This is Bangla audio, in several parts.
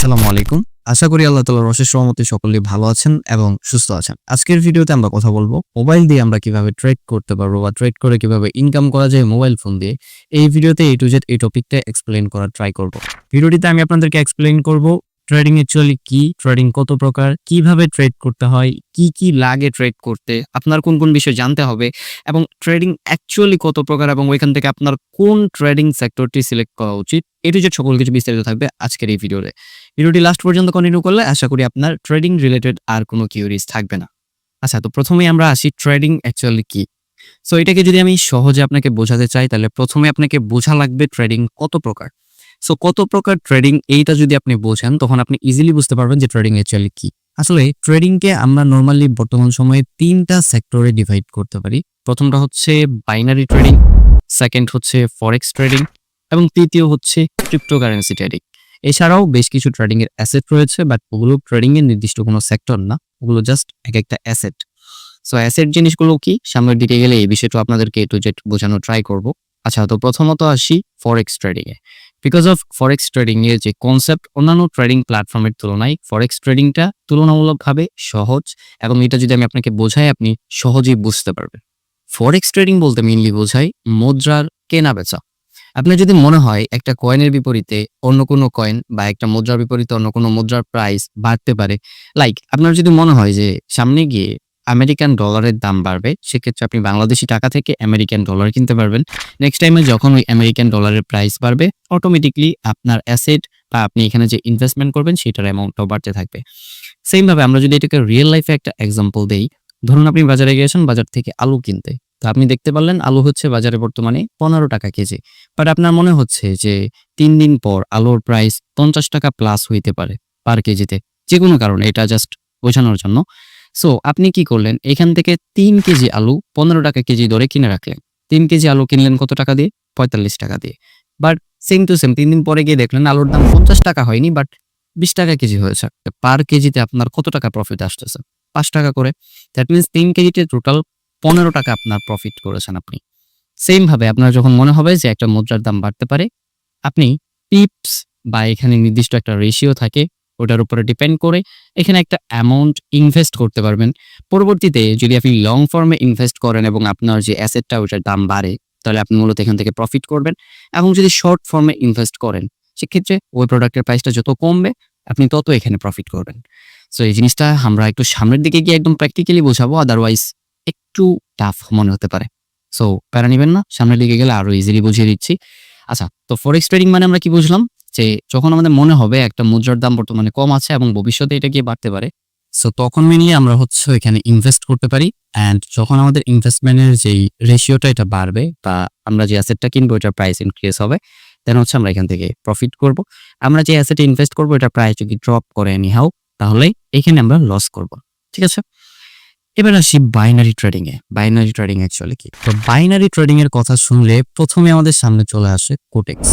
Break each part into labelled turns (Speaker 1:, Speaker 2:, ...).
Speaker 1: আসসালামু আলাইকুম। আশা করি আল্লাহ তালার অশেষ সহমতে সকলেই ভালো আছেন এবং সুস্থ আছেন। আজকের ভিডিওতে আমরা কথা বলব মোবাইল দিয়ে আমরা কীভাবে ট্রেড করতে পারব বা ট্রেড করে কীভাবে ইনকাম করা যায় মোবাইল ফোন দিয়ে। এই ভিডিওতে এই টু জেড এই টপিকটা এক্সপ্লেন করার ট্রাই করব। ভিডিওটিতে আমি আপনাদেরকে এক্সপ্লেন করব ট্রেডিং অ্যাকচুয়ালি কি ট্রেডিং কত প্রকার, কীভাবে ট্রেড করতে হয়, কি কি লাগে ট্রেড করতে, আপনার কোন কোন বিষয় জানতে হবে, এবং ট্রেডিং অ্যাকচুয়ালি কত প্রকার এবং ওইখান থেকে আপনার কোন ট্রেডিং সেক্টরটি সিলেক্ট করা উচিত এটু যে সকল কিছু বিস্তারিত থাকবে আজকের এই ভিডিওতে ভিডিওটি লাস্ট পর্যন্ত কন্টিনিউ করলে আশা করি আপনার ট্রেডিং রিলেটেড আর কোনো কিউরিজ থাকবে না। আচ্ছা তো প্রথমেই আমরা আসি ট্রেডিং অ্যাকচুয়ালি কি। সো এটাকে যদি আমি সহজে আপনাকে বোঝাতে চাই, তাহলে প্রথমে আপনাকে বোঝা লাগবে ট্রেডিং কত প্রকার। সো কত প্রকার ট্রেডিং এইটা যদি আপনি বোঝেন, তখন আপনি ইজিলি বুঝতে পারবেন যে ট্রেডিং অ্যাকচুয়ালি কি। আসলে ট্রেডিংকে আমরা নর্মালি বর্তমান সময়ে তিনটা সেক্টরে ডিভাইড করতে পারি। প্রথমটা হচ্ছে বাইনারি ট্রেডিং সেকেন্ড হচ্ছে ফরেক্স ট্রেডিং এবং তৃতীয় হচ্ছে ক্রিপ্টোকারেন্সি ট্রেডিং এছাড়াও বেশ কিছু ট্রেডিং এর অ্যাসেট রয়েছে বাট ওগুলো ট্রেডিং এর নির্দিষ্ট কোনো সেক্টর না। ওগুলো জাস্ট এক একটা অ্যাসেট সো অ্যাসেট জিনিসগুলো কি? সামনের দিকে গেলে এই বিষয়টা আপনাদেরকে একটু জেট বোঝানো ট্রাই করব। আচ্ছা তো প্রথমত আসি ফরেক্স ট্রেডিং এ। বিকজ অফ ফরেক্স ট্রেডিং এর যে কনসেপ্ট অন্যান্য ট্রেডিং প্ল্যাটফর্মের তুলনায় ফরেক্স ট্রেডিংটা তুলনামূলকভাবে সহজ এবং এটা যদি আমি আপনাকে বোঝাই, আপনি সহজেই বুঝতে পারবেন। ফরেক্স ট্রেডিং বলতে মেইনলি বোঝায় মুদ্রার কেনা বেচা আপনার যদি মনে হয় একটা কয়েনের বিপরীতে অন্য কোনো কয়েন বা একটা মুদ্রার বিপরীতে অন্য কোনো মুদ্রার প্রাইস বাড়তে পারে লাইক আপনার যদি মনে হয় যে সামনে গিয়ে আমেরিকান ডলারের দাম বাড়বে, সেক্ষেত্রে আপনি বাংলাদেশি টাকা থেকে আমেরিকান ডলার কিনতে পারবেন। নেক্সট টাইমে যখন ওই আমেরিকান ডলারের প্রাইস বাড়বে অটোমেটিকলি আপনার অ্যাসেট বা আপনি এখানে যে ইনভেস্টমেন্ট করবেন, সেটার অ্যামাউন্টটাও বাড়তে থাকবে। সেম ভাবে আমরা যদি এটাকে রিয়েল লাইফে একটা এক্সাম্পল দেই, ধরুন আপনি বাজারে গিয়েছেন বাজার থেকে আলু কিনতে। তো আপনি দেখতে পারলেন আলু হচ্ছে বাজারে বর্তমানে পনেরো টাকা কেজি। বাট আপনার মনে হচ্ছে যে তিন দিন পর আলুর প্রাইস পঞ্চাশ টাকা প্লাস হইতে পারে পার কেজিতে। যে কোনো কারণে, এটা জাস্ট বোঝানোর জন্য। সো আপনি কি করলেন? এখান থেকে তিন কেজি আলু পনেরো টাকা কেজি দরে কিনে রাখলেন। তিন কেজি আলু কিনলেন কত টাকা দিয়ে? পঁয়তাল্লিশ টাকা দিয়ে। বাট সেম টু সেম তিন দিন পরে গিয়ে দেখলেন আলুর দাম পঞ্চাশ টাকা হয়নি বাট বিশ টাকা কেজি হয়েছে। পার কেজিতে আপনার কত টাকা প্রফিট আসতেছে? পাঁচ টাকা করে। দ্যাট মিনস তিন কেজিতে টোটাল পনেরো টাকা আপনার প্রফিট করেছেন আপনি। সেম ভাবে আপনার যখন মনে হবে যে একটা মুদ্রার দাম বাড়তে পারে, আপনি টিপস বা এখানে নির্দিষ্ট একটা রেশিও থাকে ওটার উপরে ডিপেন্ড করে এখানে একটা অ্যামাউন্ট ইনভেস্ট করতে পারবেন। পরবর্তীতে যদি আপনি লং ফর্মে ইনভেস্ট করেন এবং আপনার যে অ্যাসেটটা ওটার দাম বাড়ে, তাহলে আপনি মূলত এখান থেকে প্রফিট করবেন। এবং যদি শর্ট ফর্মে ইনভেস্ট করেন, সেক্ষেত্রে ওই প্রোডাক্টের প্রাইসটা যত কমবে, আপনি তত এখানে প্রফিট করবেন। সো এই জিনিসটা আমরা একটু সামনের দিকে গিয়ে একদম প্র্যাকটিক্যালি বোঝাবো আদারওয়াইজ একটু টাফ মনে হতে পারে। সো প্যারা নিবেন না, সামনের দিকে গেলে আরও ইজিলি বুঝিয়ে দিচ্ছি। আচ্ছা তো ফরেক্স ট্রেডিং মানে আমরা কি বুঝলাম? যে যখন আমাদের মনে হবে একটা মুদ্রার দাম বর্তমানে কম আছে এবং ভবিষ্যতে এটা গিয়ে বাড়তে পারে সো তখন মিলিয়ে আমরা হচ্ছে এখানে ইনভেস্ট করতে পারি অ্যান্ড যখন আমাদের ইনভেস্টমেন্টের যেই রেশিওটা এটা বাড়বে বা আমরা যে অ্যাসেটটা কিনবো এটার প্রাইস ইনক্রিজ হবে দেন হচ্ছে আমরা এখান থেকে প্রফিট করব। আমরা যে অ্যাসেটে ইনভেস্ট করব এটা প্রাইস যদি ড্রপ করে এনি হাউ তাহলে এখানে আমরা লস করব, ঠিক আছে? এবার আসি বাইনারি ট্রেডিং এ। বাইনারি ট্রেডিং অ্যাকচুয়ালি কি? তো বাইনারি ট্রেডিং এর কথা শুনলে প্রথমে আমাদের সামনে চলে আসে কোটেক্স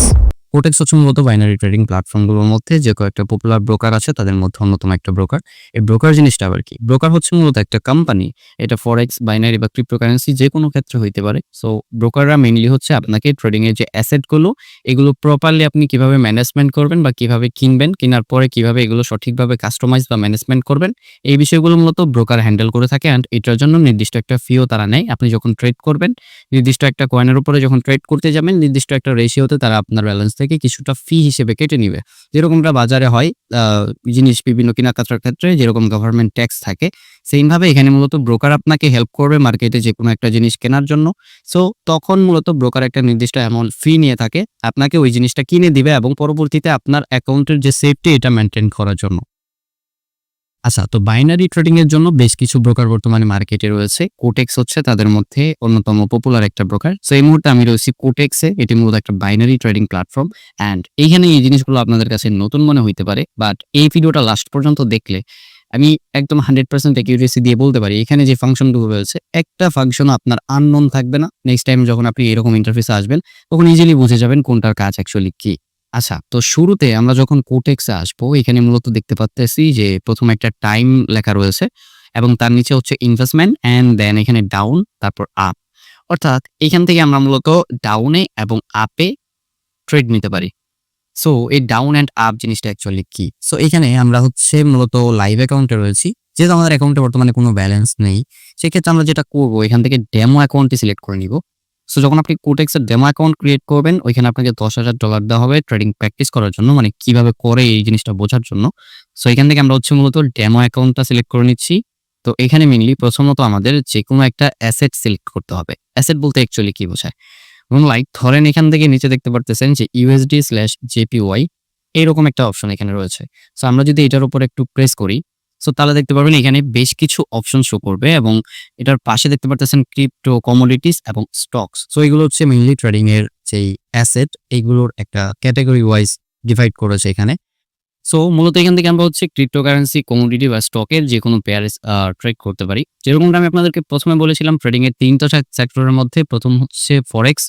Speaker 1: কোটেক্স হচ্ছে মূলত বাইনারি ট্রেডিং প্ল্যাটফর্মগুলোর মধ্যে যে কয়েকটা পপুলার ব্রোকার আছে, তাদের মধ্যে অন্যতম একটা ব্রোকার এই ব্রোকার জিনিসটা আবার কি? ব্রোকার হচ্ছে মূলত একটা কোম্পানি এটা ফরেক্স বাইনারি বা ক্রিপ্টোকারেন্সি যে কোনো ক্ষেত্রে হইতে পারে। সো ব্রোকাররা মেইনলি হচ্ছে আপনাকে ট্রেডিং এর যে অ্যাসেটগুলো এগুলো প্রপারলি আপনি কীভাবে ম্যানেজমেন্ট করবেন বা কীভাবে কিনবেন, কেনার পরে কীভাবে এগুলো সঠিকভাবে কাস্টমাইজ বা ম্যানেজমেন্ট করবেন, এই বিষয়গুলো মূলত ব্রোকার হ্যান্ডেল করে থাকে অ্যান্ড এটার জন্য নির্দিষ্ট একটা ফিও তারা নেয়। আপনি যখন ট্রেড করবেন, নির্দিষ্ট একটা কয়েনের উপরে যখন ট্রেড করতে যাবেন, নির্দিষ্ট একটা রেশিওতে তারা আপনার ব্যালেন্স থেকে কিছুটা ফি হিসেবে কেটে নিবে। যেরকমটা বাজারে হয় জিনিস বিভিন্ন কেনাকাটার ক্ষেত্রে যেরকম গভর্নমেন্ট ট্যাক্স থাকে সেইভাবে এখানে মূলত ব্রোকার আপনাকে হেল্প করবে মার্কেটে যে কোনো একটা জিনিস কেনার জন্য। সো তখন মূলত ব্রোকার একটা নির্দিষ্ট অ্যামাউন্ট ফি নিয়ে থাকে, আপনাকে ওই জিনিসটা কিনে দিবে এবং পরবর্তীতে আপনার অ্যাকাউন্টের যে সেফটি এটা মেনটেন করার জন্য। আচ্ছা তো বাইনারি ট্রেডিং এর জন্য বেশ কিছু ব্রোকার বর্তমানে মার্কেটে রয়েছে। কোটেক্স হচ্ছে তাদের মধ্যে অন্যতম পপুলার একটা ব্রোকার সো এই মুহূর্তে আমি রয়েছি কোটেক্সে এটি মূলত একটা বাইনারি ট্রেডিং প্ল্যাটফর্ম অ্যান্ড এইখানে এই জিনিসগুলো আপনাদের কাছে নতুন মনে হইতে পারে। বাট এই ভিডিওটা লাস্ট পর্যন্ত দেখলে আমি একদম হান্ড্রেড পার্সেন্ট অ্যাকিউরেসি দিয়ে বলতে পারি, এখানে যে ফাংশনগুলো রয়েছে, একটা ফাংশন আপনার আননোন থাকবে না। নেক্সট টাইম যখন আপনি এরকম ইন্টারফেসে আসবেন, তখন ইজিলি বুঝে যাবেন কোনটার কাজ অ্যাকচুয়ালি কি। আচ্ছা তো শুরুতে আমরা যখন কোটেক্সে আসব, এখানে মূলত দেখতে পাচ্তেছি যে প্রথম একটা টাইম লেখা রয়েছে এবং তার নিচে হচ্ছে ইনভেস্টমেন্ট অ্যান্ড দেন এখানে ডাউন তারপর আপ অর্থাৎ এখান থেকে আমরা মূলত ডাউনে এবং আপে ট্রেড নিতে পারি। সো এই ডাউন অ্যান্ড আপ জিনিসটা অ্যাকচুয়ালি কি? সো এখানে আমরা হচ্ছে মূলত লাইভ অ্যাকাউন্টে রয়েছি। যেহেতু আমাদের অ্যাকাউন্টে বর্তমানে কোনো ব্যালেন্স নেই, সেক্ষেত্রে আমরা যেটা করব, এখান থেকে ডেমো অ্যাকাউন্টটি সিলেক্ট করে নিব। সো যখন আপনি কোটেক্সের ডেমো অ্যাকাউন্ট ক্রিয়েট করবেন, ওইখানে আপনাকে দশ হাজার ডলার দেওয়া হবে ট্রেডিং প্র্যাকটিস করার জন্য মানে কীভাবে করে এই জিনিসটা বোঝার জন্য। সো এখান থেকে আমরা হচ্ছে মূলত ডেমো অ্যাকাউন্টটা সিলেক্ট করে নিচ্ছি। তো, এখানে মেনলি প্রথমত আমাদের যে কোনো একটা অ্যাসেট সিলেক্ট করতে হবে। অ্যাসেট বলতে অ্যাকচুয়ালি কি বোঝায়? এবং লাইক ধরেন এখান থেকে নিচে দেখতে পারতেছেন যে ইউএসডি স্ল্যাশ জেপিওয়াই এইরকম একটা অপশন এখানে রয়েছে। সো আমরা যদি এটার উপর একটু প্রেস করি সো তাহলে দেখতে পারবেন এখানে বেশ কিছু অপশন শো করবে এবং এটার পাশে দেখতে পারতেছেন ক্রিপ্টো কমোডিটিস এবং স্টকস সো এগুলো হচ্ছে মেইনলি ট্রেডিং এর যেই অ্যাসেট এইগুলোর একটা ক্যাটাগরি ওয়াইজ ডিভাইড করেছে এখানে। সো মূলত এখান থেকে আমরা হচ্ছে ক্রিপ্টোকারেন্সি কমোডিটি বা স্টকের যে কোনো পেয়ার ট্রেড করতে পারি। যেরকমটা আমি আপনাদেরকে প্রথমে বলেছিলাম ট্রেডিং এর তিনটা সেক্টরের মধ্যে প্রথম হচ্ছে ফরেক্স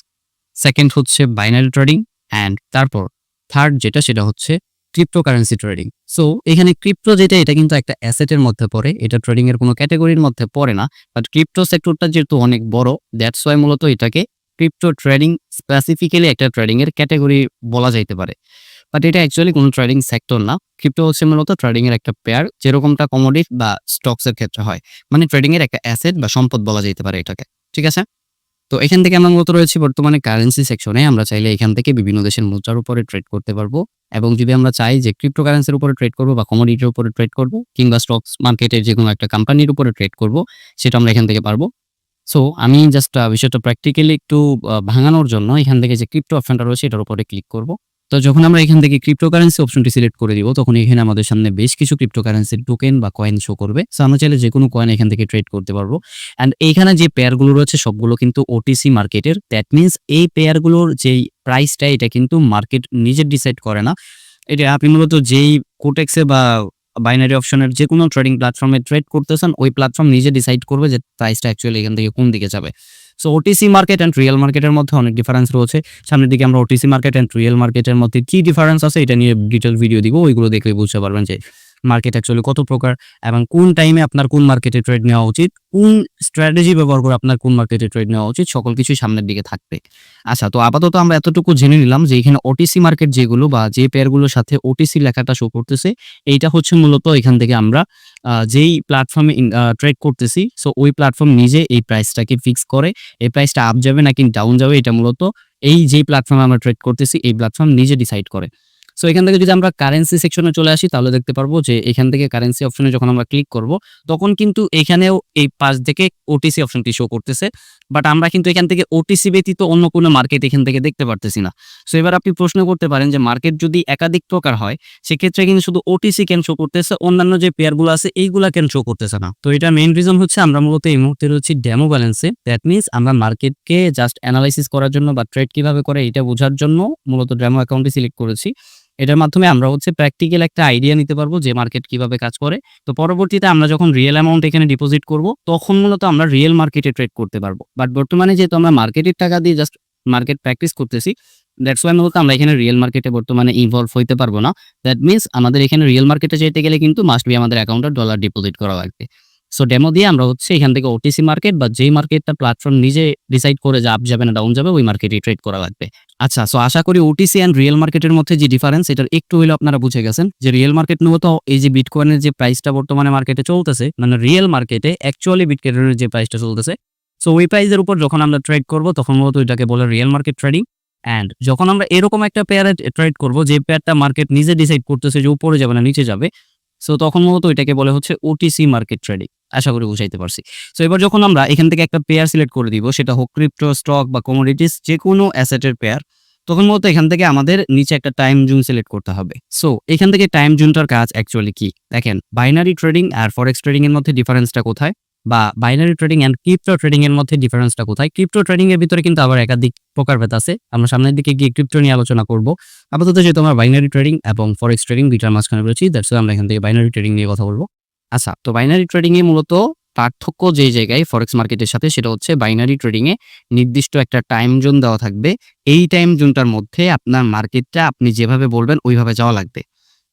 Speaker 1: সেকেন্ড হচ্ছে বাইনারি ট্রেডিং অ্যান্ড তারপর থার্ড যেটা, সেটা হচ্ছে ক্রিপ্টোকারেন্সি ট্রেডিং সো এখানে ক্রিপ্টো যেটা, এটা কিন্তু একটা অ্যাসেটের মধ্যে পড়ে। এটা ট্রেডিং এর কোনো ক্যাটাগরির মধ্যে পড়ে না। বাট ক্রিপ্টো সেক্টরটা যেহেতু অনেক বড় দ্যাটস ওয়াই মূলত এটাকে ক্রিপ্টো ট্রেডিং স্পেসিফিক্যালি একটা ট্রেডিং এর ক্যাটাগরি বলা যাইতে পারে। বাট এটা অ্যাকচুয়ালি কোনো ট্রেডিং সেক্টর না। ক্রিপ্টো হচ্ছে মূলত ট্রেডিং এর একটা পেয়ার যেরকমটা কমোডিট বা স্টকস এর ক্ষেত্রে হয়। মানে ট্রেডিং এর একটা অ্যাসেট বা সম্পদ বলা যেতে পারে এটাকে। ঠিক আছে? তো এখান থেকে আমরা মূলত রয়েছি বর্তমানে কারেন্সি সেকশনে আমরা চাইলে এখান থেকে বিভিন্ন দেশের মুদ্রার উপরে ট্রেড করতে পারব এবং যদি আমরা চাই যে ক্রিপ্টো কারেন্সির উপরে ট্রেড করব বা কমোডিটির উপরে ট্রেড করব কিংবা স্টকস মার্কেটের যে কোনো একটা কোম্পানির উপরে ট্রেড করব, সেটা আমরা এখান থেকে পারব। সো আমি জাস্ট বিষয়টা প্র্যাকটিক্যালি একটু ভাঙানোর জন্য এখান থেকে যে ক্রিপ্টো অপশনটা রয়েছে, এটার উপরে ক্লিক করব। তো যখন আমরা এখান থেকে ক্রিপ্টোকারেন্সি অপশনটি সিলেক্ট করে দিব, তখন এখানে আমাদের সামনে বেশ কিছু ক্রিপ্টোকারেন্সির টোকেন বা কয়েন শো করবে। সো আমরা চাইলে যে কোনো কয়েন এখান থেকে ট্রেড করতে পারব। অ্যান্ড এইখানে যে পেয়ারগুলো রয়েছে, সবগুলো কিন্তু ওটিসি মার্কেটের দ্যাট মিনস এই পেয়ারগুলোর যেই প্রাইসটা এটা কিন্তু মার্কেট নিজে ডিসাইড করে না। এটা আপনি মূলত যেই কোটেক্সে বা বাইনারি অপশনের যে কোনো ট্রেডিং প্ল্যাটফর্মে ট্রেড করতেছেন ওই প্ল্যাটফর্ম নিজে ডিসাইড করবে যে প্রাইসটা অ্যাকচুয়ালি এখান থেকে কোন দিকে যাবে। So OTC market and real মার্কেটের মধ্যে অনেক ডিফারেন্স রয়েছে। সামনের দিকে আমরা ওটিসি মার্কেট অ্যান্ড রিয়েল মার্কেটের মধ্যে কি ডিফারেন্স আছে, এটা নিয়ে ডিটেল ভিডিও দিব, ওইগুলো দেখলে বুঝতে পারবেন যে মার্কেট অ্যাকচুয়ালি কত প্রকার এবং কোন টাইমে আপনার কোন মার্কেটে ট্রেড নেওয়া উচিত, কোন স্ট্র্যাটেজি ব্যবহার করে আপনার কোন মার্কেটে ট্রেড নেওয়া উচিত, সকল কিছুই সামনের দিকে থাকবে। আচ্ছা তো আপাতত আমরা এতটুকু জেনে নিলাম যে এখানে ওটিসি মার্কেট যেগুলো বা যে পেয়ারগুলোর সাথে ওটিসি লেখাটা শো করতেছে, এইটা হচ্ছে মূলত এখান থেকে আমরা যেই প্ল্যাটফর্মে ট্রেড করতেছি সো ওই প্ল্যাটফর্ম নিজে এই প্রাইসটাকে ফিক্স করে, এই প্রাইসটা আপ যাবে নাকি ডাউন যাবে, এটা মূলত এই যে প্ল্যাটফর্মে আমরা ট্রেড করতেছি, এই প্ল্যাটফর্ম নিজে ডিসাইড করে। সো এখান থেকে যদি আমরা কারেন্সি সেকশনে চলে আসি, তাহলে দেখতে পারব যে এখান থেকে কারেন্সি অপশনে যখন আমরা ক্লিক করব, তখন কিন্তু এখানেও এই পাশ থেকে ওটিসি অপশনটি শো করতেছে। বাট আমরা কিন্তু এখান থেকে ওটিসি ব্যতীত অন্য কোনো মার্কেট এখান থেকে দেখতে পারতেছি না। সো এবার আপনি প্রশ্ন করতে পারেন যে মার্কেট যদি একাধিক প্রকার হয়, সেক্ষেত্রে কিন্তু শুধু ওটিসি কেন শো করতেছে, অন্যান্য যে পেয়ারগুলো আছে, এইগুলা কেন শো করতেছে না। তো এটা মেইন রিজন হচ্ছে আমরা মূলত এই মুহূর্তে রয়েছি ডেমো ব্যালেন্সে দ্যাট মিনস আমরা মার্কেটকে জাস্ট অ্যানালাইসিস করার জন্য বা ট্রেড কীভাবে করে, এটা বোঝার জন্য মূলত ডেমো অ্যাকাউন্টটি সিলেক্ট করেছি। এটার মাধ্যমে আমরা হচ্ছে প্র্যাকটিক্যাল একটা আইডিয়া নিতে পারব যে মার্কেট কীভাবে কাজ করে। তো পরবর্তীতে আমরা যখন রিয়েল অ্যামাউন্ট এখানে ডিপোজিট করব, তখন মূলত আমরা রিয়েল মার্কেটে ট্রেড করতে পারব। বাট বর্তমানে যেহেতু আমরা মার্কেটের টাকা দিয়ে জাস্ট মার্কেট প্র্যাকটিস করতেছি দ্যাটস ওয়াই মূলত আমরা এখানে রিয়েল মার্কেটে বর্তমানে ইনভলভ হইতে পারব না। দ্যাট মিনস আমাদের এখানে রিয়েল মার্কেটে যেতে গেলে কিন্তু মাস্ট বি আমাদের অ্যাকাউন্টে ডলার ডিপোজিট করা লাগবে। সো ডেমো দিয়ে আমরা হচ্ছে এখান থেকে ওটিসি মার্কেট বা যেই মার্কেটটা প্ল্যাটফর্ম নিজে ডিসাইড করে যে আপ যাবে না ডাউন যাবে, ওই মার্কেটে ট্রেড করা লাগবে। আচ্ছা সো আশা করি ওটিসি অ্যান্ড রিয়েল মার্কেটের মধ্যে যে ডিফারেন্স এটার একটু হইলে আপনারা বুঝে গেছেন যে রিয়েল মার্কেট মূলত এই যে বিটকয়েনের যে প্রাইসটা বর্তমানে মার্কেটে চলতেছে মানে রিয়েল মার্কেটে অ্যাকচুয়ালি বিটকয়েনের যে প্রাইসটা চলতেছে সো ওই প্রাইসের উপর যখন আমরা ট্রেড করব, তখন মূলত এটাকে বলে রিয়েল মার্কেট ট্রেডিং অ্যান্ড যখন আমরা এরকম একটা পেয়ারে ট্রেড করব, যে পেয়ারটা মার্কেট নিজে ডিসাইড করতেছে যে উপরে যাবে না, নিচে যাবে সো তখন মূলত এটাকে বলে হচ্ছে ওটিসি মার্কেট ট্রেডিং আশা করি বুঝাইতে পারছি। সো এবার যখন আমরা এখান থেকে একটা পেয়ার সিলেক্ট করে দিব, সেটা হোক ক্রিপ্টো স্টক বা কমোডিটিস যে কোনো অ্যাসেটের পেয়ার তখন মূলত এখান থেকে আমাদের নিচে একটা টাইম জুন সিলেক্ট করতে হবে। সো এখান থেকে টাইম জোনটার কাজ অ্যাকচুয়ালি কি? দেখেন বাইনারি ট্রেডিং আর ফরেক্স ট্রেডিং এর মধ্যে ডিফারেন্সটা কোথায়? বা binary trading and crypto trading এর মধ্যে ডিফারেন্সটা কোথায়? ক্রিপ্টো ট্রেডিং এর ভিতরে কিন্তু আবার একাধিক প্রকারভেদ আছে। আমরা সামনের দিকে গিয়ে ক্রিপ্টো নিয়ে আলোচনা করব। আপাতত যেহেতু আমরা বাইনারি ট্রেডিং এবং ফরেক্স ট্রেডিং দুইটার মাঝখানে রয়েছি দ্যাটস আমরা এখান থেকে বাইনারি ট্রেডিং নিয়ে কথা বলব। আচ্ছা তো বাইনারি ট্রেডিং এ মূলত পার্থক্য যেই জায়গায় ফরেক্স মার্কেটের সাথে সেটা হচ্ছে বাইনারি ট্রেডিং এ নির্দিষ্ট একটা টাইম জোন দেওয়া থাকবে। এই টাইম জোনটার মধ্যে আপনার মার্কেটটা আপনি যেভাবে বলবেন ওইভাবে যাওয়া লাগবে।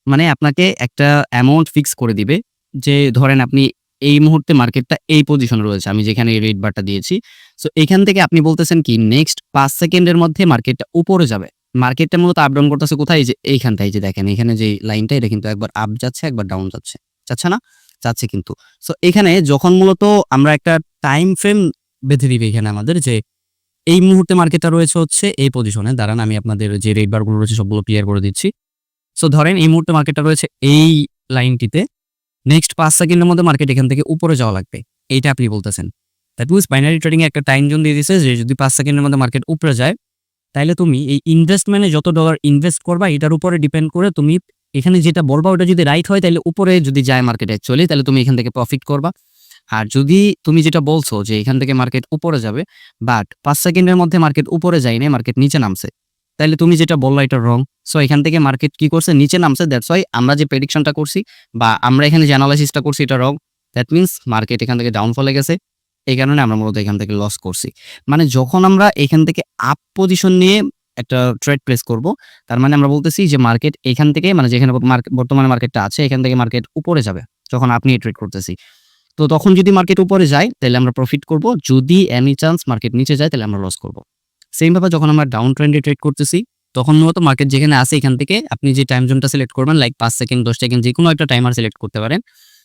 Speaker 1: মানে আপনাকে একটা অ্যামাউন্ট ফিক্স করে দিবে যে ধরেন আপনি এই মুহূর্তে মার্কেটটা এই পজিশনে রয়েছে, আমি যেখানে রেড বারটা দিয়েছি। সো এখান থেকে আপনি বলতেছেন কি নেক্সট পাঁচ সেকেন্ডের মধ্যে মার্কেটটা উপরে যাবে।
Speaker 2: মার্কেটটা মূলত আপ ডাউন করতেছে কোথায়? যে এইখানটায় যে দেখেন, এখানে যে লাইনটা এটা কিন্তু একবার আপ যাচ্ছে, একবার ডাউন যাচ্ছে। যাচ্ছে না? যাচ্ছে কিন্তু। সো এখানে যখন মূলত আমরা একটা টাইম ফ্রেম বেঁধে দিবে এখানে আমাদের যে, এই মুহূর্তে মার্কেটটা রয়েছে হচ্ছে এই পজিশনে দাঁড়ান, আমি আপনাদের যে রেড বারগুলো রয়েছে সবগুলো ক্লিয়ার করে দিচ্ছি। সো ধরেন এই মুহূর্তে মার্কেটটা রয়েছে এই লাইনটিতে নেক্সট পাঁচ সেকেন্ডের মধ্যে মার্কেট এখান থেকে উপরে যাওয়া লাগবে। এইটা আপনি বলতেছেন। দ্যাট মিনস বাইনারি ট্রেডিং একটা টাইম জোন দিয়ে দিছে যে, যদি পাঁচ সেকেন্ডের মধ্যে মার্কেট উপরে যায় তাহলে তুমি এই ইনভেস্টমেন্টে যত ডলার ইনভেস্ট করবা, এটার উপরে ডিপেন্ড করে তুমি এখানে যেটা বলবা, ওটা যদি রাইট হয়, তাহলে উপরে যদি যায় মার্কেটে অ্যাকচুয়ালি তাহলে তুমি এখান থেকে প্রফিট করবা। আর যদি তুমি যেটা বলছো যে এখান থেকে মার্কেট উপরে যাবে বাট পাঁচ সেকেন্ডের মধ্যে মার্কেট উপরে যায় না মার্কেট নিচে নামছে, তাহলে তুমি যেটা বলল, এটা রং সো এখান থেকে মার্কেট কি করছে? নিচে নামছে দ্যাটস ওয়াই আমরা যে প্রেডিকশনটা করছি, বা আমরা এখানে যে অ্যানালাইসিসটা করছি, এটা রং দ্যাট মিনস মার্কেট এখান থেকে ডাউনফলে গেছে, এই কারণে আমরা মূলত এখান থেকে লস করছি। মানে যখন আমরা এখান থেকে আপ পজিশন নিয়ে একটা ট্রেড প্লেস করব। তার মানে আমরা বলতেছি যে মার্কেট এখান থেকে মানে যেখানে বর্তমানে মার্কেটটা আছে, এখান থেকে মার্কেট উপরে যাবে, যখন আপনি ট্রেড করতেছি। তো তখন যদি মার্কেট উপরে যায়, তাহলে আমরা প্রফিট করব। যদি এনি চান্স মার্কেট নিচে যায়, তাহলে আমরা লস করব। সেম ভাবে যখন আমরা ডাউন ট্রেন্ডে ট্রেড করতেছি, তখন মূলত মার্কেট যেখানে আছে, এখান থেকে আপনি যে টাইম জোনটা সিলেক্ট করবেন লাইক পাঁচ সেকেন্ড দশ সেকেন্ড যে কোনো একটা টাইমার সিলেক্ট করতে পারেন।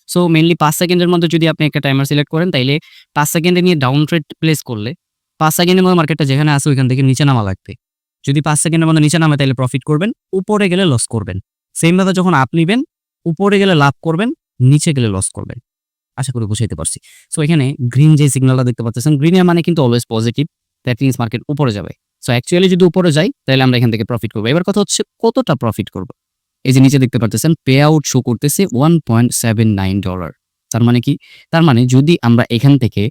Speaker 2: সো মেনলি পাঁচ সেকেন্ডের মধ্যে যদি আপনি একটা টাইমার সিলেক্ট করেন, তাইলে পাঁচ সেকেন্ডে নিয়ে ডাউন ট্রেড প্লেস করলে, পাঁচ সেকেন্ডের মধ্যে মার্কেটটা যেখানে আছে, ওইখান থেকে নিচে নামা লাগবে। যদি পাঁচ সেকেন্ডের মধ্যে নিচে নামে, তাহলে প্রফিট করবেন, উপরে গেলে লস করবেন। সেম ভাবে যখন আপ নিবেন, উপরে গেলে লাভ করবেন, নিচে গেলে লস করবেন। আশা করি বুঝাইতে পারছি। সো এখানে গ্রিন যে সিগন্যালটা দেখতে পাচ্ছেন গ্রিনের মানে কিন্তু always positive that means market উপরে যাবে। সো অ্যাকচুয়ালি যদি উপরে যাই, তাহলে আমরা এখান থেকে প্রফিট করব। এবার কথা হচ্ছে, কতটা প্রফিট করব? এই যে নিচে দেখতে পাচ্ছেন পে আউট শো করতেছে one point seven nine dollar তার মানে কি? তার মানে যদি আমরা এখান থেকে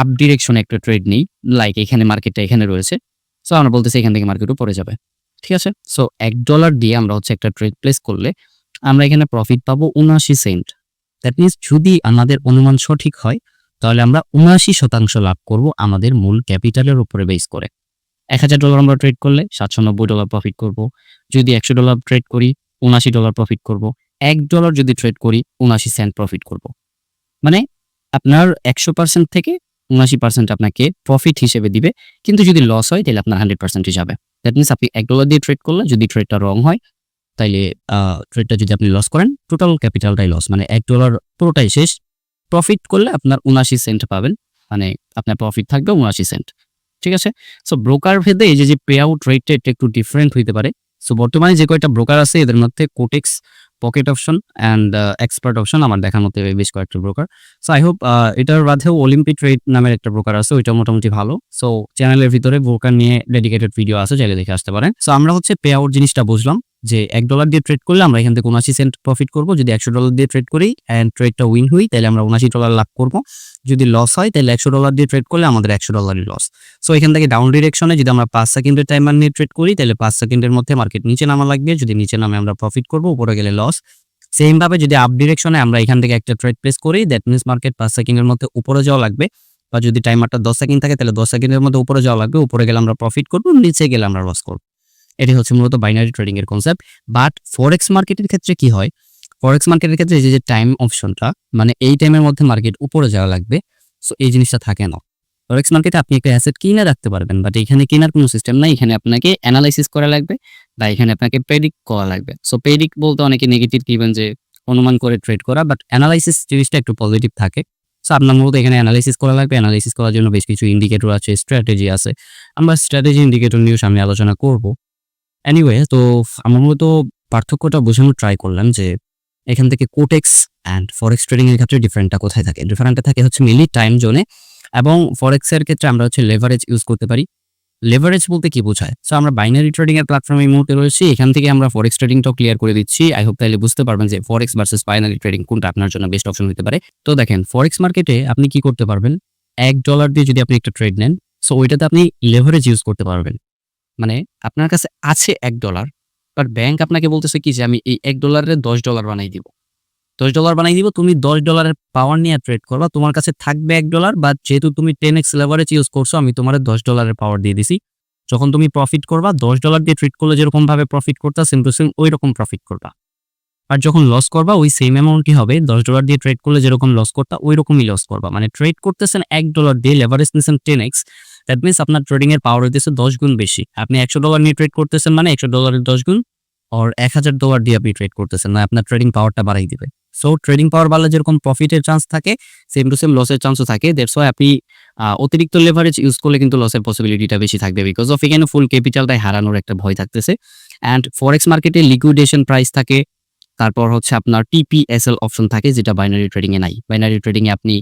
Speaker 2: আপ ডিরেকশনে একটা ট্রেড নিই লাইক এখানে মার্কেটটা এখানে রয়েছে সো আমরা বলতেছি এখান থেকে মার্কেট উপরে যাবে। ঠিক আছে? সো এক ডলার দিয়ে আমরা হচ্ছে একটা ট্রেড প্লেস করলে আমরা এখানে প্রফিট পাবো উনআশি সেন্ট দ্যাট মিনস যদি আমাদের অনুমান সঠিক হয়, তাহলে আমরা উনআশি শতাংশ লাভ করব আমাদের মূল ক্যাপিটালের উপরে বেস করে। এক হাজার ডলার আমরা ট্রেড করলে সাতশো নব্বই ডলার প্রফিট করব। যদি একশো ডলার ট্রেড করি, উনআশি ডলার প্রফিট করব। এক ডলার যদি ট্রেড করি, উনআশি সেন্ট প্রফিট করব। মানে আপনার একশো পার্সেন্ট থেকে উনআশি পার্সেন্ট আপনাকে প্রফিট হিসেবে দিবে। কিন্তু যদি লস হয়, তাহলে আপনার হান্ড্রেড পার্সেন্টই যাবে। দ্যাট মিনস আপনি এক ডলার দিয়ে ট্রেড করলে যদি ট্রেডটা রং হয়, তাইলে ট্রেডটা যদি আপনি লস করেন টোটাল ক্যাপিটালটাই লস মানে এক ডলার পুরোটাই শেষ। প্রফিট করলে আপনার উনআশি সেন্ট পাবেন। মানে আপনার প্রফিট থাকবে উনআশি সেন্ট ঠিক আছে? সো ব্রোকার ভেদে এই যে যে পে আউট রেটটা এটা একটু ডিফারেন্ট হইতে পারে। সো বর্তমানে যে কয়েকটা ব্রোকার আছে, এদের মধ্যে Quotex pocket option and expert option আমার দেখার মধ্যে বেশ কয়েকটা ব্রোকার সো আই হোপ এটার বাদেও অলিম্পিক ট্রেড নামের একটা ব্রোকার আছে, ওইটা মোটামুটি ভালো। সো চ্যানেলের ভিতরে ব্রোকার নিয়ে ডেডিকেটেড ভিডিও আছে, চাইলে দেখে আসতে পারেন। সো আমরা হচ্ছে পে আউট জিনিসটা বুঝলাম, যে এক ডলার দিয়ে ট্রেড করলে আমরা এখান থেকে উনআশি সেন্ট প্রফিট করব। যদি একশো ডলার দিয়ে ট্রেড করি অ্যান্ড ট্রেডটা উইন হই, তাহলে আমরা উনআশি ডলার লাভ করব। যদি লস হয়, তাহলে একশো ডলার দিয়ে ট্রেড করলে আমাদের একশো ডলারই লস সো এখান থেকে ডাউন ডিরেকশনে যদি আমরা পাঁচ সেকেন্ডের টাইমার নিয়ে ট্রেড করি, তাহলে পাঁচ সেকেন্ডের মধ্যে মার্কেট নিচে নামা লাগবে। যদি নিচে নামে আমরা প্রফিট করব, উপরে গেলে লস সেম ভাবে যদি আপ ডিরেকশনে আমরা এখান থেকে একটা ট্রেড প্লেস করি দ্যাট মিনস মার্কেট পাঁচ সেকেন্ডের মধ্যে উপরে যাওয়া লাগবে। বা যদি টাইমারটা দশ সেকেন্ড থাকে, তাহলে দশ সেকেন্ডের মধ্যে উপরে যাওয়া লাগবে। উপরে গেলে আমরা প্রফিট করব, নিচে গেলে আমরা লস করব। এটি হচ্ছে মূলত বাইনারি ট্রেডিং এর কনসেপ্ট বাট ফরেক্স মার্কেটের ক্ষেত্রে কি হয়? ফরেক্স মার্কেটের ক্ষেত্রে এই যে টাইম অপশনটা মানে এই টাইমের মধ্যে মার্কেট উপরে যাওয়া লাগবে। সো এই জিনিসটা থাকে না। ফরেক্স মার্কেটে আপনি একটা অ্যাসেট কিনে রাখতে পারবেন বাট এখানে কেনার কোনো সিস্টেম নাই। এখানে আপনাকে অ্যানালাইসিস করা লাগবে, বা এখানে আপনাকে প্রেডিক্ট করা লাগবে। সো প্রেডিক্ট বলতে অনেকে নেগেটিভ দিবেন যে অনুমান করে ট্রেড করা বাট অ্যানালাইসিস জিনিসটা একটু পজিটিভ থাকে। সো আপনার মূলত এখানে অ্যানালাইসিস করা লাগবে। অ্যানালাইসিস করার জন্য বেশ কিছু ইন্ডিকেটর আছে স্ট্র্যাটেজি আছে। আমরা স্ট্র্যাটেজি ইন্ডিকেটর নিয়েও সামনে আলোচনা করব। এনিওয়ে তো আমরা মূলত পার্থক্যটা বোঝানোর ট্রাই করলাম যে এখান থেকে কোটেক্স অ্যান্ড ফরেক্স ট্রেডিংয়ের ক্ষেত্রে ডিফারেন্টটা কোথায় থাকে? ডিফারেন্টটা থাকে হচ্ছে মেনলি টাইম জোনে এবং ফরেক্স এর ক্ষেত্রে আমরা হচ্ছে লেভারেজ ইউজ করতে পারি। লেভারেজ বলতে কি বোঝায়? সো আমরা বাইনারি ট্রেডিং এর প্ল্যাটফর্মে এই মুহূর্তে রয়েছি। এখান থেকে আমরা ফরেক্স ট্রেডিংটাও ক্লিয়ার করে দিচ্ছি। আই হোপ তাহলে বুঝতে পারবেন যে ফরেক্স ভার্সেস বাইনারি ট্রেডিং কোনটা আপনার জন্য বেস্ট অপশন হতে পারে। তো দেখেন ফরেক্স মার্কেটে আপনি কি করতে পারবেন? এক ডলার দিয়ে যদি আপনি একটা ট্রেড নেন সো ওইটাতে আপনি লেভারেজ ইউজ করতে পারবেন। মানে আপনার কাছে আছে এক ডলার বাট ব্যাংক আপনাকে বলতেছে কি যে আমি এই এক ডলারে দশ ডলার বানাই দিব। দশ ডলার বানাই দিব, তুমি দশ ডলারের পাওয়ার নিয়ে ট্রেড করবা। তোমার কাছে থাকবে এক ডলার বা যেহেতু তুমি টেন এক্স লেভারেজ ইউজ করছ, আমি তোমার দশ ডলারের পাওয়ার দিয়ে দিছি। যখন তুমি প্রফিট করবা, দশ ডলার দিয়ে ট্রেড করলে যেরকম ভাবে প্রফিট করতা সেম টু সেম ওই রকম প্রফিট করবা।
Speaker 1: আর যখন লস করবা, ওই সেম অ্যামাউন্টই হবে? দশ ডলার দিয়ে ট্রেড করলে যেরকম লস করতা ওই রকমই লস করবা। মানে ট্রেড করতেছেন এক ডলার দিয়ে লেভারেজ নিয়েছেন টেন এক্স দ্যাট মিনস আপনার ট্রেডিং এর পাওয়ার হইতেছে দশ গুণ বেশি। আপনি একশো ডলার নিয়ে ট্রেড করতেছেন মানে একশো ডলারের দশ গুণ আর এক হাজার ডলার দিয়ে আপনি ট্রেড করতেছেন না আপনার ট্রেডিং পাওয়ারটা বাড়াই দিবে। সো ট্রেডিং পাওয়ার বাড়লে যেরকম প্রফিটের চান্স থাকে সেম টু সেম লসের চান্সও থাকে। ওয়াই আপনি অতিরিক্ত লেভারেজ ইউজ করলে কিন্তু লসের পসিবিলিটিটা বেশি থাকবে বিকজ অফ এখানে ফুল ক্যাপিটালটাই হারানোর একটা ভয় থাকতেছে। অ্যান্ড ফরেক্স মার্কেটে লিকুইডেশন প্রাইস থাকে। তারপর হচ্ছে আপনার টিপিএসএল অপশন থাকে, যেটা বাইনারি ট্রেডিং এ নাই। বাইনারি ট্রেডিং এ আপনি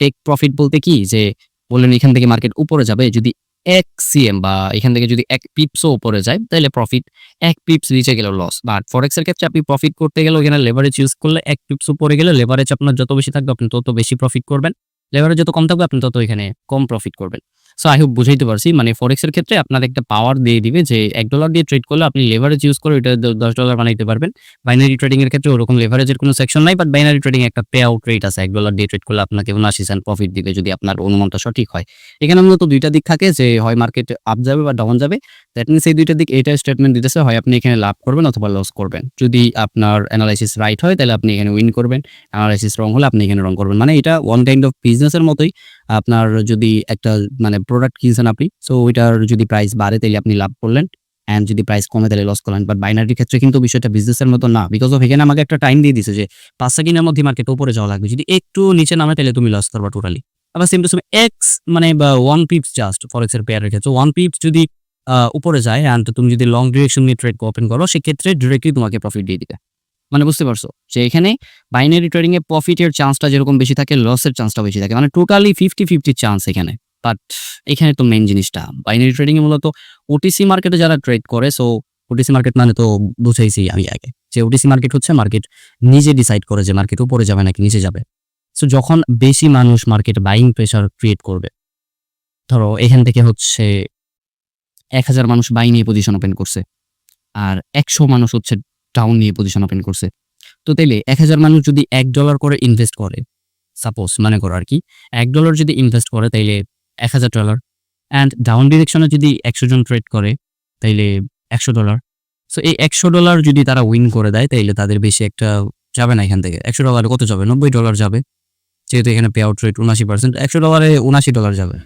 Speaker 1: টেক প্রফিট বলতে কি? যে বললেন এখান থেকে মার্কেট উপরে যাবে। যদি এক সিএম বা এখান থেকে যদি এক পিপসও উপরে যায়, তাহলে প্রফিট এক পিপস নিচে গেলেও লস বাট ফরেক্সের ক্ষেত্রে আপনি প্রফিট করতে গেলে ওখানে লেভারেজ ইউজ করলে এক পিপস উপরে গেলে লেভারেজ আপনার যত বেশি থাকবে, আপনি তত বেশি প্রফিট করবেন। লেভারেজ যত কম থাকবে, আপনি তত এখানে কম প্রফিট করবেন। সো আই হোপ বুঝাইতে পারছি। মানে ফরেক্স এর ক্ষেত্রে আপনার একটা পাওয়ার দিয়ে দিবে যে এক ডলার দিয়ে ট্রেড করলে আপনি লেভারেজ ইউজ করে এটা দশ ডলার বানাইতে পারবেন। বাইনারি ট্রেডিং এর ক্ষেত্রে ওরকম লেভারেজের কোনো সেকশন নাই বাট বাইনারি ট্রেডিং একটা পে আউট রেট আছে। এক ডলার দিয়ে ট্রেড করলে আপনাকে উনআশি সেন্ট প্রফিট দিবে যদি আপনার অনুমানটা সঠিক হয়। এখানে মূলত দুইটা দিক থাকে যে হয় মার্কেট আপ যাবে বা ডাউন যাবে। দ্যাট মিনস এই দুইটা দিক এটা স্টেটমেন্ট দিতেছে, হয় আপনি এখানে লাভ করবেন অথবা লস করবেন। যদি আপনার অ্যানালাইসিস রাইট হয়, তাহলে আপনি এখানে উইন করবেন। অ্যানালাইসিস রং হলে আপনি এখানে রং করবেন। মানে এটা ওয়ান কাইন্ড অফ বিজনেসের মতোই। আপনার যদি একটা মানে প্রোডাক্ট কিনছেন আপনি সো ওইটার যদি প্রাইস বাড়ে তাহলে আপনি লাভ করলেন অ্যান্ড যদি প্রাইস কমে তাহলে লস করলেন। বাট বাইনারির ক্ষেত্রে কিন্তু বিষয়টা বিজনেসের মতো না বিকজ অফ এখানে আমাকে একটা টাইম দিয়ে দিছে যে পাঁচ সেকেন্ডের মধ্যে মার্কেট উপরে যাওয়া লাগবে। যদি একটু নিচে নামে তাহলে তুমি লস করবা টোটালি আবার সেম টু সেম এক্স মানে বা ওয়ান পিপস জাস্ট ফরেক্স এর পেয়ারের ক্ষেত্রে। ওয়ান পিপস যদি উপরে যায় অ্যান্ড তুমি যদি লং ডিরেকশন নিয়ে ট্রেড ওপেন করো, সেক্ষেত্রে ডিরেক্টলি তোমাকে প্রফিট দিয়ে দিবে। মানে বুঝতে পারছ? যে এখানে বাইনারি ট্রেডিং এ প্রফিটের চান্সটা যেরকম বেশি থাকে লসের চান্সটা বেশি থাকে। মানে টোটালি ফিফটি ফিফটি চান্স এখানে। বাট এখানে তো মেন জিনিসটা। বাইনারি ট্রেডিং এ মূলত ওটিসি মার্কেটে যারা ট্রেড করে সো ওটিসি মার্কেট মানে তো বুঝাইছি আমি আগে। যে ওটিসি মার্কেট হচ্ছে মার্কেট নিজে ডিসাইড করে যে মার্কেট উপরে যাবে নাকি নিচে যাবে। সো যখন বেশি মানুষ মার্কেট বাইং প্রেশার ক্রিয়েট করবে, ধরো এখান থেকে হচ্ছে এক হাজার মানুষ বাই নিয়ে পজিশন ওপেন করছে, আর একশো মানুষ হচ্ছে ডাউন নিয়ে পজিশন ওপেন করছে। তো তাইলে এক হাজার মানুষ যদি এক ডলার করে ইনভেস্ট করে সাপোজ মনে করো আর কি, এক ডলার যদি ইনভেস্ট করে তাইলে এক হাজার ডলার অ্যান্ড ডাউন ডিরেকশনে যদি একশো জন ট্রেড করে তাইলে একশো ডলার সো এই একশো ডলার যদি তারা উইন করে দেয় তাইলে তাদের বেশি একটা যাবে না এখান থেকে। একশো ডলারে কত যাবে? নব্বই ডলার যাবে। যেহেতু এখানে পে আউট রেট উনাশি পার্সেন্ট একশো ডলারে উনাশি ডলার যাবে।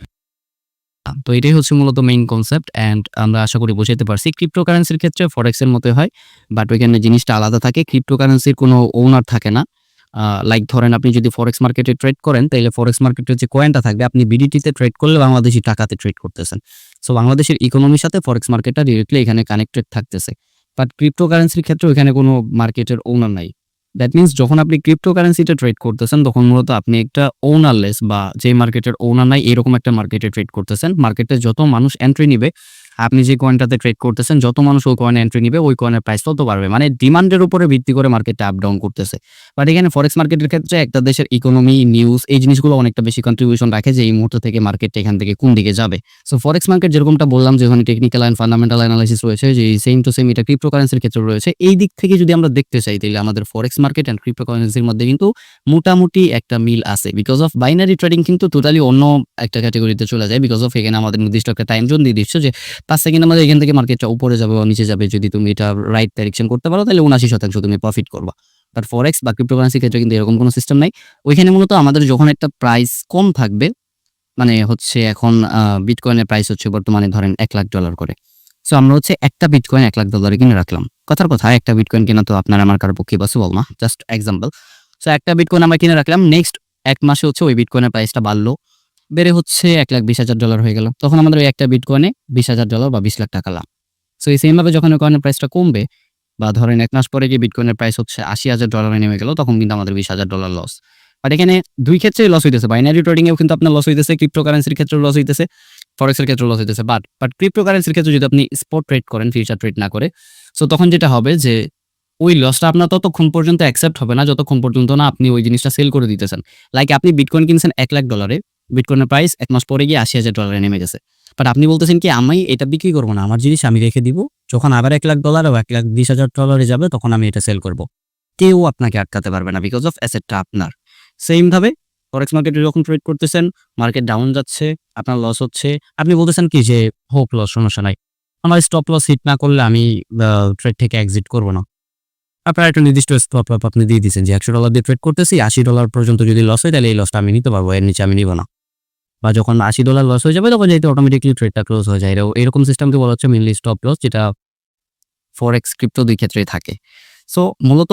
Speaker 1: তো এটাই হচ্ছে মূলত মেইন কনসেপ্ট অ্যান্ড আমরা আশা করি বোঝাতে পারছি। ক্রিপ্টোকারেন্সির ক্ষেত্রে ফরেক্সের মতো হয় বাট ওইখানে জিনিসটা আলাদা থাকে ক্রিপ্টোকারেন্সির কোনো ওনার থাকে না। লাইক ধরেন আপনি যদি ফরেক্স মার্কেটে ট্রেড করেন তাহলে ফরেক্স মার্কেটের যে কয়েনটা থাকবে, আপনি বিডিটিতে ট্রেড করলে বাংলাদেশি টাকাতে ট্রেড করতেছেন। সো বাংলাদেশের ইকোনমির সাথে ফরেক্স মার্কেটটা ডিরেক্টলি এখানে কানেক্টেড থাকতেছে। বাট ক্রিপ্টোকারেন্সির ক্ষেত্রে ওইখানে কোনো মার্কেটের ওনার নাই। দ্যাট মিনস যখন আপনি ক্রিপ্টোকারেন্সিতে ট্রেড করতেছেন, তখন মূলত আপনি একটা ওনারলেস বা যে মার্কেটের ওনার নাই, এরকম একটা মার্কেটে ট্রেড করতেছেন। মার্কেটে যত মানুষ এন্ট্রি নিবে আপনি যে কয়েনটাতে ট্রেড করতেছেন, যত মানুষ ওই কয়েনে এন্ট্রি নিবে, ওই কয়েনের প্রাইস তত বাড়বে। মানে ডিমান্ডের উপরে ভিত্তি করে মার্কেটটা আপ ডাউন করতেছে। বাট এখানে ফরেক্স মার্কেটের ক্ষেত্রে একটা দেশের ইকোনমি নিউজ এই জিনিসগুলো অনেকটা বেশি কন্ট্রিবিউশন রাখে যে এই মুহূর্ত থেকে মার্কেটটা এখান থেকে কোন দিকে যাবে। সো ফরেক্স মার্কেট যেরকমটা বললাম যে, ওখানে টেকনিক্যাল অ্যান্ড ফান্ডামেন্টাল অ্যানালাইসিস রয়েছে যে সেম টু সেম এটা ক্রিপ্টোকারেন্সির ক্ষেত্রে রয়েছে। এই দিক থেকে যদি আমরা দেখতে চাই, তাহলে আমাদের ফরেক্স মার্কেট অ্যান্ড ক্রিপ্টোকারেন্সির মধ্যে কিন্তু মোটামুটি একটা মিল আছে। বিকজ অফ বাইনারি ট্রেডিং কিন্তু টোটালি অন্য একটা ক্যাটাগরিতে চলে যায়। বিকজ অফ এখানে আমাদের নির্দিষ্ট একটা টাইম জোন দিয়ে দিচ্ছে যে পাঁচ সেকেন্ড আমাদের এখান থেকে মার্কেটটা উপরে যাবে বা নিচে যাবে। যদি তুমি এটা রাইট ডাইরেকশন করতে পারো, তাহলে উনাশি শতাংশ তুমি প্রফিট করবা। বাট ফরেক্স বা ক্রিপ্টোকারেন্সির ক্ষেত্রে কিন্তু এরকম কোনো সিস্টেম নাই। ওইখানে মূলত আমাদের যখন একটা প্রাইস কম থাকবে মানে হচ্ছে এখন বিটকয়েনের প্রাইস হচ্ছে বর্তমানে ধরেন এক লাখ ডলার করে। সো আমরা হচ্ছে একটা বিটকয়েন এক লাখ ডলারে কিনে রাখলাম। কথার কথা, একটা বিটকয়েন কেনা তো আপনার আমার কারও পক্ষে পসিবল না। জাস্ট এক্সাম্পল সো একটা বিটকয়েন আমরা কিনে রাখলাম। নেক্সট এক মাসে হচ্ছে ওই বিটকয়েনের প্রাইসটা বাড়লো। বেড়ে হচ্ছে এক লাখ বিশ হাজার ডলার হয়ে গেল। তখন আমাদের ওই একটা বিটকয়েনে বিশ হাজার ডলার বা বিশ লাখ টাকা লাভ। সো এই সেমভাবে যখন কয়েনের প্রাইসটা কমবে বা ধরেন এক মাস পরে গিয়ে বিটকয়েনের প্রাইস হচ্ছে আশি হাজার ডলারে নেমে গেল, তখন কিন্তু আমাদের বিশ হাজার ডলার লস বাট এখানে দুই ক্ষেত্রেই লস হইতেছে। বাইনারি ট্রেডিং এও কিন্তু আপনার লস হইতেছে ক্রিপ্টোকারেন্সির ক্ষেত্রে লস হইতেছে ফরেক্সের ক্ষেত্রে লস হইতেছে। বাট বাট ক্রিপ্টোকারেন্সির ক্ষেত্রে যদি আপনি স্পট ট্রেড করেন ফিউচার ট্রেড না করে সো তখন যেটা হবে যে ওই লসটা আপনার ততক্ষণ পর্যন্ত অ্যাকসেপ্ট হবে না, যতক্ষণ পর্যন্ত না আপনি ওই জিনিসটা সেল করে দিতেছেন। লাইক আপনি বিটকয়েন কিনছেন এক লাখ ডলারে বিটকয়েনের প্রাইস এক মাস পরে গিয়ে আশি হাজার ডলারে নেমে গেছে। বাট আপনি বলতেছেন কি, আমি এটা বিক্রি করব না, আমার জিনিস আমি রেখে দিব। যখন আবার এক লাখ ডলার ও এক লাখ বিশ হাজার ডলারে যাবে, তখন আমি এটা সেল করব। কেউ আপনাকে আটকাতে পারবে না বিকজ অফ অ্যাসেটটা আপনার। সেম ভাবে ফরেক্স মার্কেটে যখন ট্রেড করতেছেন মার্কেট ডাউন যাচ্ছে, আপনার লস হচ্ছে। আপনি বলতেছেন কি যে হোক লস সমস্যা নাই। আমার স্টপ লস হিট না করলে আমি ট্রেড থেকে এক্সিট করব না। আপনার একটা নির্দিষ্ট স্টপ আপনি দিয়ে দিচ্ছেন যে, একশো ডলার দিয়ে ট্রেড করতেছি, আশি ডলার পর্যন্ত যদি লস হয়, তাহলে এই লসটা আমি নিতে পারব, এর নিচে আমি নিব না। বা যখন আশি ডলার লস হয়ে যাবে, তখন যেহেতু অটোমেটিকলি ট্রেডটা ক্লোজ হয়ে যায়। এরকম- সিস্টেমকে বলা হচ্ছে মেনলি স্টপ লস যেটা
Speaker 2: ফরেক্স ক্রিপ্টো দুই ক্ষেত্রেই থাকে। সো মূলত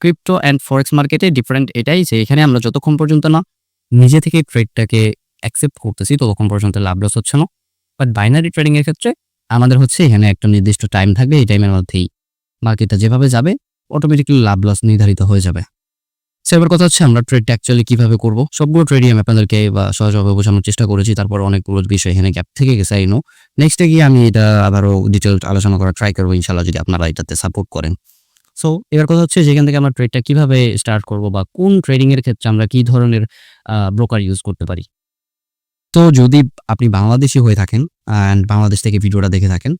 Speaker 2: ক্রিপ্টো অ্যান্ড ফরেক্স মার্কেটে ডিফারেন্ট এটাই যে এখানে আমরা যতক্ষণ পর্যন্ত না
Speaker 1: নিজে থেকে ট্রেডটাকে অ্যাকসেপ্ট করতেছি, ততক্ষণ পর্যন্ত লাভ লস হচ্ছে না। বাট বাইনারি ট্রেডিংয়ের ক্ষেত্রে আমাদের হচ্ছে এখানে একটা নির্দিষ্ট টাইম থাকবে, এই টাইমের মধ্যেই মার্কেটটা যেভাবে যাবে অটোমেটিকলি লাভ লস নির্ধারিত হয়ে যাবে। সো এবার কথা হচ্ছে আমরা ট্রেডটা অ্যাকচুয়ালি কীভাবে করব? সবগুলো ট্রেডই আমি আপনাদেরকে, বা সহজভাবে বোঝানোর চেষ্টা করেছি, তারপর অনেকগুলো বিষয় এখানে গ্যাপ থেকে গেছে আই নো নেক্সটে গিয়ে আমি এটা আবারও ডিটেল আলোচনা করা ট্রাই করব ইনশাল্লাহ যদি আপনারা এটাতে সাপোর্ট করেন। সো এবার কথা হচ্ছে যেখান থেকে আমরা ট্রেডটা কীভাবে স্টার্ট করব, বা কোন ট্রেডিং এর ক্ষেত্রে আমরা কি ধরনের ব্রোকার ইউজ করতে পারি? তো যদি আপনি বাংলাদেশি হয়ে থাকেন অ্যান্ড বাংলাদেশ থেকে ভিডিওটা দেখে থাকেন,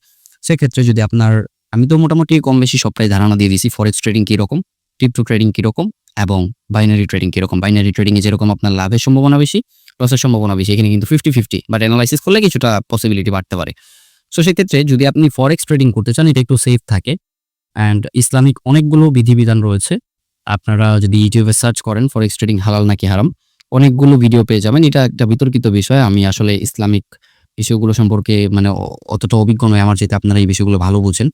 Speaker 1: সেক্ষেত্রে যদি আপনার,
Speaker 2: আমি তো মোটামুটি কম বেশি সবটাই ধারণা দিয়ে দিয়েছি ফরেক্স ট্রেডিং কীরকম ক্রিপ্টো ট্রেডিং কীরকম এবং বাইনারি ট্রেডিং কীরকম? বাইনারি ট্রেডিংয়ে যেরকম আপনার লাভের সম্ভাবনা বেশি লসের সম্ভাবনা বেশি, এখানে কিন্তু ফিফটি ফিফটি বাট অ্যানালাইসিস করলে কিছুটা পসিবিলিটি বাড়তে পারে। সো সেক্ষেত্রে যদি আপনি
Speaker 1: ফরেক্স ট্রেডিং করতে চান, এটা একটু সেফ থাকে অ্যান্ড ইসলামিক অনেকগুলো বিধিবিধান রয়েছে। আপনারা যদি ইউটিউবে সার্চ করেন
Speaker 2: ফরেক্স ট্রেডিং হালাল নাকি হারাম, অনেকগুলো ভিডিও পেয়ে যাবেন। এটা একটা বিতর্কিত বিষয়। আমি আসলে ইসলামিক ইস্যুগুলো সম্পর্কে মানে অতটা অভিজ্ঞ নয় আমার যেতে আপনারা এই বিষয়গুলো ভালো বুঝেন।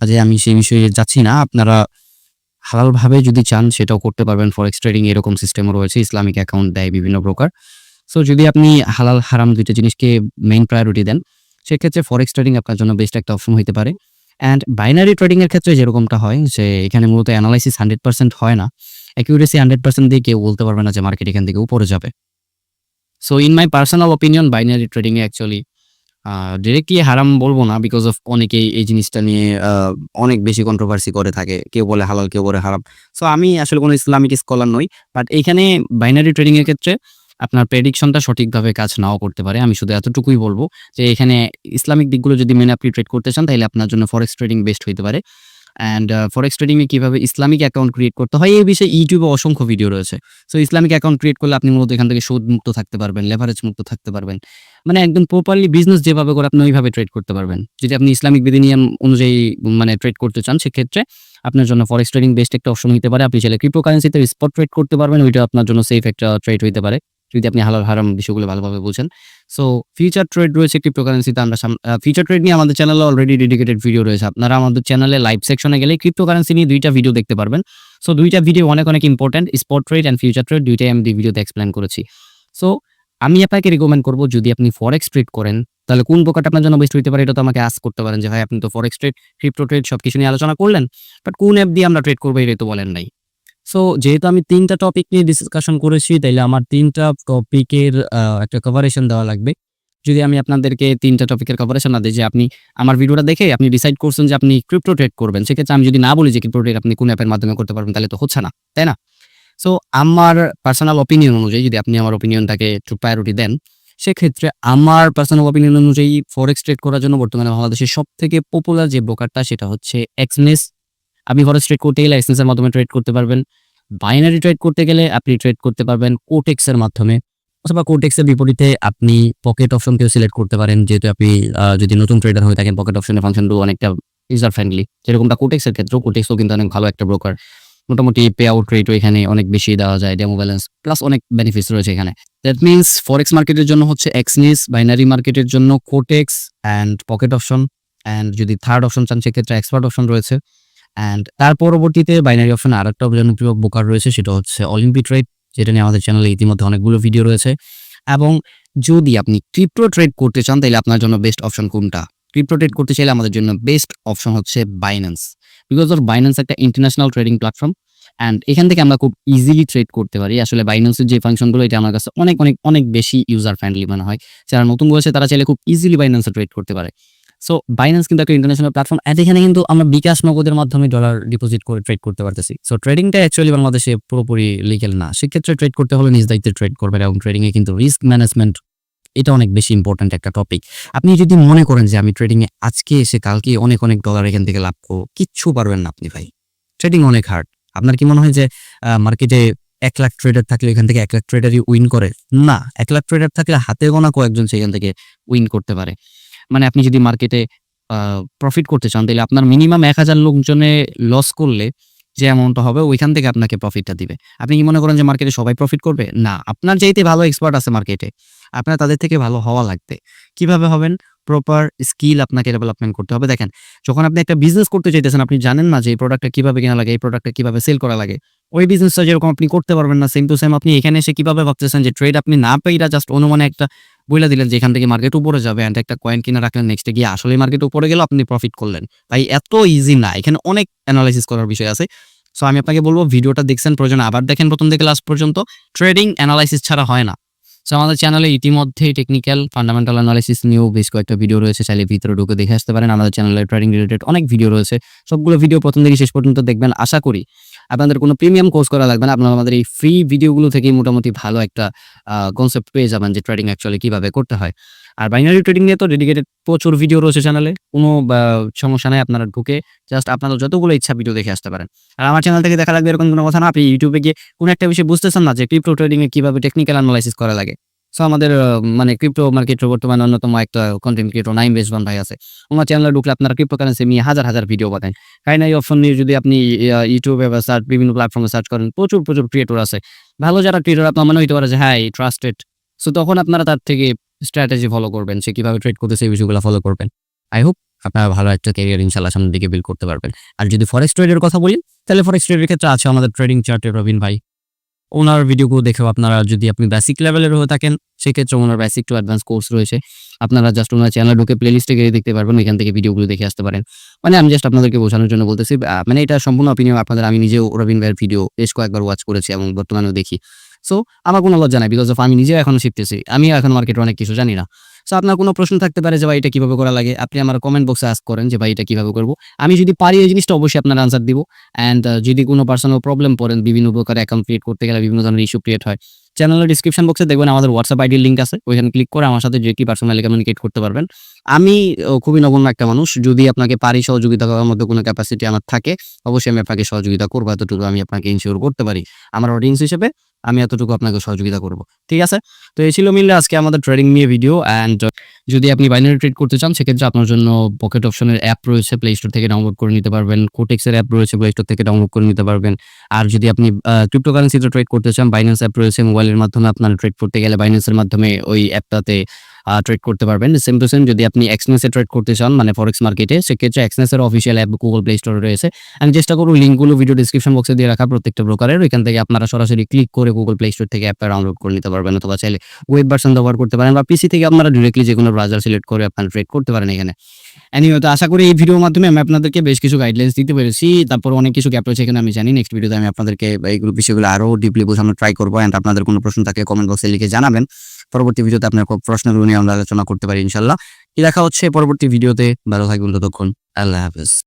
Speaker 2: কাজে আমি সেই বিষয়ে যাচ্ছি না। আপনারা হালালভাবে যদি চান, সেটাও করতে পারবেন। ফরেক্স ট্রেডিং এরকম সিস্টেমও রয়েছে ইসলামিক অ্যাকাউন্ট দেয় বিভিন্ন ব্রোকার সো যদি আপনি হালাল, হারাম দুইটা জিনিসকে মেইন প্রায়োরিটি দেন, সেক্ষেত্রে ফরেক্স ট্রেডিং আপনার জন্য বেস্ট একটা অপশন হতে পারে। অ্যান্ড বাইনারি ট্রেডিং এর ক্ষেত্রে যেরকমটা হয়, যে এখানে মূলত অ্যানালাইসিস হান্ড্রেড পার্সেন্ট হয় না। অ্যাকিউরেসি হান্ড্রেড পার্সেন্ট দিয়ে কেউ বলতে পারবে না যে মার্কেট এখান থেকে উপরে যাবে। So in my personal opinion binary trading A actually directly হারাম বলব না বিকজ অফ অনেকেই এই জিনিসটা নিয়ে অনেক বেশি কন্ট্রোভার্সি করে থাকে। কেউ বলে হালাল, কেউ বলে হারাম। সো আমি আসলে কোনো ইসলামিক স্কলার নই বাট এইখানে বাইনারি ট্রেডিং এর ক্ষেত্রে আপনার প্রেডিকশনটা সঠিকভাবে কাজ নাও করতে পারে। আমি শুধু এতটুকুই বলব যে, এখানে ইসলামিক দিকগুলো যদি মেনে আপনি ট্রেড করতে চান, তাহলে আপনার জন্য ফরেক্স ট্রেডিং বেস্ট হইতে পারে। অ্যান্ড ফরেক্স ট্রেডিং এ কীভাবে ইসলামিক অ্যাকাউন্ট ক্রিয়েট করতে হয়, এই বিষয়ে ইউটিউবে অসংখ্য ভিডিও রয়েছে। সো ইসলামিক অ্যাকাউন্ট ক্রিয়েট করলে আপনি মূলত এখান থেকে সুদ মুক্ত থাকতে পারবেন লেভারেজ মুক্ত থাকতে পারবেন। মানে একদম প্রপারলি বিজনেস যেভাবে করে, আপনি ওইভাবে ট্রেড করতে পারবেন। যদি আপনি ইসলামিক বিধিনিয়ম অনুযায়ী মানে ট্রেড করতে চান, সেক্ষেত্রে আপনার জন্য ফরেক্স ট্রেডিং বেস্ট একটা অপশন হতে পারে। আপনি চাইলে ক্রিপ্টোকারেন্সিতে স্পট ট্রেড করতে পারবেন, ওইটা আপনার জন্য সেফ একটা ট্রেড হতে পারে। যদি আপনি হালাল হারাম বিষয়গুলো ভালোভাবে বুঝেন। সো ফিউচার ট্রেড রয়েছে ক্রিপ্টোকারেন্সিতে আমরা ফিউচার ট্রেড নিয়ে আমাদের চ্যানেলে অলরেডি ডেডিকেটেড ভিডিও রয়েছে। আপনারা আমাদের চ্যানেলে লাইভ সেকশনে গেলে ক্রিপ্টোকারেন্সি নিয়ে দুইটা ভিডিও দেখতে পারবেন। সো দুইটা ভিডিও অনেক অনেক important spot trade and future trade দুইটাই আমি দুই ভিডিওতে এক্সপ্লেন করেছি। সো আমি আপনাকে রিকমেন্ড করব যদি আপনি ফরেক্স ট্রেড করেন, তাহলে কোন প্রকারটা আপনার জন্য বেস্ট হইতে পারে এটা তো আমাকে আস করতে পারেন যে, ভাই, আপনি তো ফরেক্স ট্রেড ক্রিপ্টো ট্রেড সব কিছু নিয়ে আলোচনা করলেন বাট কোন অ্যাপ দিয়ে আমরা ট্রেড করব এটা তো বলেন নাই।
Speaker 1: সো যেহেতু আমি তিনটা টপিক নিয়ে ডিসকাশন করেছি, তাইলে আমার তিনটা টপিকের একটা কভারেশন দেওয়া লাগবে।
Speaker 2: যদি আমি আপনাদেরকে তিনটা টপিকের কভারেশন না দিই যে আপনি আমার ভিডিওটা দেখে আপনি ডিসাইড করছেন যে আপনি ক্রিপ্টো ট্রেড করবেন, সেক্ষেত্রে আমি যদি না বলি যে ক্রিপ্টো ট্রেড আপনি কোন অ্যাপের মাধ্যমে করতে পারবেন, তাহলে তো হচ্ছে না, তাই না? সো আমার পার্সোনাল অপিনিয়ন অনুযায়ী যদি আপনি আমার অপিনিয়নটাকে একটু প্রায়োরিটি দেন, সেক্ষেত্রে আমার পার্সোনাল অপিনিয়ন অনুযায়ী ফরেক্স ট্রেড করার জন্য বর্তমানে বাংলাদেশের সব থেকে পপুলার যে ব্রোকারটা সেটা হচ্ছে এক্সনেস আপনি ফরেস্ট ট্রেড করতে গেলে এক্সনেসের মাধ্যমে ট্রেড করতে পারবেন। বাইনারি ট্রেড করতে গেলে আপনি ট্রেড করতে পারবেন কোটেক্সের মাধ্যমে। অথবা কোটেক্সের বিপরীতে আপনি পকেট অপশনকেও সিলেক্ট করতে পারেন, যেহেতু আপনি যদি নতুন ট্রেডার হয়ে থাকেন পকেট অপশনের ফাংশনগুলো অনেকটা ইউজার ফ্রেন্ডলি যেরকমটা কোটেক্সের ক্ষেত্রেও কোটেক্সও কিন্তু অনেক ভালো একটা ব্রোকার মোটামুটি পে আউট রেটও এখানে অনেক বেশি দেওয়া যায় ডেমো ব্যালেন্স প্লাস অনেক বেনিফিটস রয়েছে এখানে। দ্যাট মিনস ফরেক্স মার্কেটের জন্য হচ্ছে এক্সনিস বাইনারি মার্কেটের জন্য Quotex and pocket option and যদি থার্ড অপশন চান, সেক্ষেত্রে এক্সপার্ট অপশন রয়েছে। অ্যান্ড তার পরবর্তীতে বাইনারি অপশন আর একটা জনপ্রিয় বোকার রয়েছে, সেটা হচ্ছে অলিম্পিক ট্রেড যেটা নিয়ে আমাদের চ্যানেলে ইতিমধ্যে অনেকগুলো ভিডিও রয়েছে। এবং যদি আপনি ক্রিপ্টো ট্রেড করতে চান তাহলে আপনার জন্য বেস্ট অপশন কোনটা? ক্রিপ্টো ট্রেড করতে চাইলে আমাদের জন্য বেস্ট অপশন হচ্ছে বাইন্যান্স বিকজ অফ বাইন্যান্স একটা ইন্টারন্যাশনাল ট্রেডিং প্ল্যাটফর্ম অ্যান্ড এখান থেকে আমরা খুব ইজিলি ট্রেড করতে পারি। আসলে বাইন্যান্সের যে ফাংশনগুলো এটা আমার কাছে অনেক অনেক অনেক বেশি ইউজার ফ্রেন্ডলি মনে হয়। যারা নতুন বয়সে তারা চাইলে খুব ইজিলি বাইন্যান্সে ট্রেড করতে পারে। সো বাইন্যান্স কিন্তু একটা ইন্টারন্যাশনাল প্ল্যাটফর্ম
Speaker 1: আর এখানে কিন্তু আমরা বিকাশ নগদের মাধ্যমে ডলার ডিপোজিট করে ট্রেড করতে পারতেছি। সো ট্রেডিংটা অ্যাকচুয়ালি বাংলাদেশে পুরোপুরি লিগেল না। সেক্ষেত্রে ট্রেড করতে হলে নিজ দায়িত্বে ট্রেড করবেন এবং ট্রেডিং এ কিন্তু রিস্ক ম্যানেজমেন্ট এটা অনেক বেশি ইম্পর্ট্যান্ট একটা টপিক আপনি যদি মনে করেন যে আমি ট্রেডিং এ আজকে এসে কালকে অনেক অনেক ডলার এখান থেকে লাভ করব, কিচ্ছু পারবেন না আপনি ভাই। ট্রেডিং অনেক হার্ড আপনার কি মনে হয় যে মার্কেটে এক লাখ ট্রেডার থাকলে এখান থেকে এক লাখ ট্রেডারই উইন করে? না, এক লাখ ট্রেডার থাকলে হাতে গোনা কয়েকজন সেখান থেকে
Speaker 2: উইন করতে পারে। মানে আপনি যদি মার্কেটে প্রফিট করতে চান, তাহলে আপনার মিনিমাম এক হাজার লোকজনে লস করলে যে অ্যামাউন্টটা হবে, ওইখান থেকে আপনাকে প্রফিটটা দিবে। আপনি কি মনে করেন যে মার্কেটে সবাই প্রফিট করবে? না, আপনার যেইতে ভালো এক্সপার্ট আছে মার্কেটে আপনার তাদের থেকে ভালো হওয়া লাগতে কীভাবে হবেন? প্রপার স্কিল আপনাকে ডেভেলপমেন্ট করতে হবে। দেখেন, যখন আপনি একটা বিজনেস করতে চাইতেছেন, আপনি জানেন না যে এই প্রোডাক্টটা কীভাবে কেনা লাগে, এই প্রোডাক্টটা কীভাবে সেল করা লাগে। ওই বিজনেসটা যেরকম আপনি করতে পারবেন না সেম টু সেম আপনি এখানে এসে কীভাবে ভাবতেছেন যে ট্রেড আপনি না পেয়ে জাস্ট অনুমানে একটা বইলা দিলেন যে এখান থেকে মার্কেট উপরে যাবে অ্যান্ড একটা কয়েন কিনে রাখলেন নেক্সটে গিয়ে আসলে মার্কেট উপরে গেল, আপনি প্রফিট করলেন। ভাই এত ইজি না। এখানে অনেক অ্যানালাইসিস করার বিষয় আছে। সো আমি আপনাকে বলব ভিডিওটা দেখছেন, প্রয়োজন আবার দেখেন প্রথম থেকে লাস্ট পর্যন্ত। ট্রেডিং অ্যানালাইসিস ছাড়া হয় না। সো আমাদের চ্যানেলে ইতিমধ্যে টেকনিক্যাল ফান্ডামেন্টাল অ্যানালিসিস নিয়েও বেশ কয়েকটা ভিডিও রয়েছে, চাইলে ভিতরে ঢুকে দেখে আসতে পারেন। আমাদের চ্যানেলে ট্রেডিং রিলেটেড অনেক ভিডিও রয়েছে। সবগুলো ভিডিও প্রথম থেকে শেষ পর্যন্ত দেখবেন, আশা করি আপনাদের কোনো প্রিমিয়াম কোর্স করা লাগবে না। আপনারা আমাদের এই ফ্রি ভিডিওগুলো থেকেই মোটামুটি ভালো একটা কনসেপ্ট পেয়ে যাবেন যে ট্রেডিং অ্যাকচুয়ালি কীভাবে করতে হয়। আর বাইনারি ট্রেডিং নিয়ে তো ডেডিকেটেড প্রচুর ভিডিও রয়েছে চ্যানেলে কোনো সমস্যা নাই, আপনারা ঢুকে জাস্ট আপনাদের যতগুলো ইচ্ছা ভিডিও দেখে আসতে পারেন। আর আমার চ্যানেল থেকে দেখা লাগবে এরকম কোনো কথা না, আপনি ইউটিউবে গিয়ে কোনো একটা বিষয় বুঝতেছেন না যে ক্রিপ্টো ট্রেডিং এ কীভাবে টেকনিক্যাল অ্যানালাইসিস করা লাগে। সো আমাদের মানে ক্রিপ্টো মার্কেটের বর্তমানে অন্যতম একটা কন্টেন্ট ক্রিয়েটর নাইম বেসবান ভাই আছে। আমার চ্যানেলে ঢুকলে আপনারা ক্রিপ্টো কারেন্সি নিয়ে হাজার হাজার ভিডিও পাবেন। কাইনা এই অপশন নিয়ে যদি আপনি ইউটিউবে বা সার্চ বিভিন্ন প্ল্যাটফর্মে সার্চ করেন, প্রচুর প্রচুর ক্রিয়েটর আছে। ভালো যারা ক্রিয়েটর আপনার মনে হইতে পারে যে হ্যাঁ ট্রাস্টেড সো তখন আপনারা তার থেকে স্ট্র্যাটেজি ফলো করবেন, সে কীভাবে ট্রেড করতে সেই বিষয়গুলো ফলো করবেন। আই হোপ আপনারা ভালো একটা ক্যারিয়ার ইনশাল্লাহ সামনের দিকে বিল্ড করতে পারবেন। আর যদি ফরেক্স ট্রেডের কথা বলি, তাহলে ফরেক্স ট্রেডের ক্ষেত্রে আছে আমাদের ট্রেডিং চার্টের রবিন ভাই। ওনার ভিডিওগুলো দেখেও আপনারা যদি আপনি বেসিক লেভেলের হয়ে থাকেন, সেক্ষেত্রে ওনার বেসিক টু অ্যাডভান্স কোর্স রয়েছে। আপনারা জাস্ট ওনার চ্যানেল ঢুকে প্লে লিস্টে গিয়ে দেখতে পারবেন এখান থেকে ভিডিওগুলো দেখে আসতে পারেন। মানে আমি জাস্ট আপনাদেরকে বোঝানোর জন্য বলতেছি মানে এটা সম্পূর্ণ অপিনিয়ন আপনাদের, আমি নিজেও রবিন ভাইয়ের ভিডিও বেশ কয়েকবার ওয়াচ করেছি এবং বর্তমানেও দেখি। সো আমার কোনো লজ্জা নাই বিকজ অফ আমি নিজেও এখনও শিখতেছি। আমিও এখন মার্কেটে অনেক কিছু জানি না। সো আপনার কোনো প্রশ্ন থাকতে পারে যে, ভাই, এটা কীভাবে করা লাগে? আপনি আমার কমেন্ট বক্সে আস করেন যে, ভাই, এটা কীভাবে করব? আমি যদি পারি এই জিনিসটা, অবশ্যই আপনার আনসার দিব। অ্যান্ড যদি কোনো পার্সোনাল প্রবলেম পড়েন, বিভিন্ন প্রকার অ্যাকাউন্ট ক্রিয়েট করতে গেলে বিভিন্ন ধরনের ইস্যু ক্রিয়েট হয় চ্যানেলের ডিসক্রিপশন বক্সে দেখবেন আমাদের হোয়াটসঅ্যাপ আইডির লিঙ্ক আছে। ওইখানে ক্লিক করে আমার সাথে যে কি পার্সোনালি কমিউনিকেট করতে পারবেন। আমি খুবই নগণ্য একটা মানুষ। যদি আপনাকে পারি সহযোগিতা করার মধ্যে কোনো ক্যাপাসিটি আমার থাকে, অবশ্যই আমি আপনাকে সহযোগিতা করব। এতটুকু আমি আপনাকে ইনশিওর করতে পারি। আমার অডিয়েন্স হিসেবে আমি এতটুকু আপনাকে সহযোগিতা করব। ঠিক আছে? তো এই ছিল মিললে আজকে আমাদের ট্রেডিং নিয়ে ভিডিও অ্যান্ড যদি আপনি বাইনারি ট্রেড করতে চান, সেক্ষেত্রে আপনার জন্য পকেট অপশনের অ্যাপ রয়েছে প্লে স্টোর থেকে ডাউনলোড করে নিতে পারবেন। কোটেক্সের অ্যাপ রয়েছে প্লে স্টোর থেকে ডাউনলোড করে নিতে পারবেন। আর যদি আপনি ক্রিপ্টোকারেন্সিতে ট্রেড করতে চান বাইন্যান্স অ্যাপ রয়েছে মোবাইলের মাধ্যমে আপনার ট্রেড করতে গেলে বাইন্যান্সের মাধ্যমে ওই অ্যাপটাতে ট্রেড করতে পারবেন। সেম টু সেম যদি আপনি এক্সনেসে ট্রেড করতে চান মানে ফরেক্স মার্কেটে সেক্ষেত্রে এক্সনেসের অফিসিয়াল অ্যাপ গুগল প্লে স্টোরে রয়েছে। আমি চেষ্টা করব লিঙ্কগুলো ভিডিও ডিসক্রিপশন বক্সে দিয়ে রাখা প্রত্যেকটা ব্রোকারের ওইখান থেকে আপনারা সরাসরি ক্লিক করে গুগল প্লে স্টোর থেকে অ্যাপটা ডাউনলোড করে নিতে পারবেন অথবা চাইলে ওয়েব ভার্সন ব্যবহার করতে পারেন বা পিসি থেকে আপনারা ডিরেক্টলি যে কোনো ব্রাউজার সিলেক্ট করে আপনারা ট্রেড করতে পারেন এখানে। এনিওয়ে তো আশা করি এই ভিডিওর মাধ্যমে আমি আপনাদেরকে বেশ কিছু গাইডলাইন্স দিতে পেরেছি। তারপর অনেক কিছু গ্যাপ রয়েছে এখানে আমি জানি। নেক্সট ভিডিওতে আমি আপনাদেরকে এইগুলো বিষয়গুলো আরও ডিপলি বোঝানোর ট্রাই করব। অ্যান্ড আপনাদের কোনো প্রশ্ন থাকে কমেন্ট বক্সে লিখে জানাবেন। পরবর্তী ভিডিওতে আপনার প্রশ্নগুলো নিয়ে আমরা আলোচনা করতে পারি ইনশাল্লাহ দেখা হচ্ছে পরবর্তী ভিডিওতে ভালো থাকবেন ততক্ষণ, আল্লাহ হাফেজ।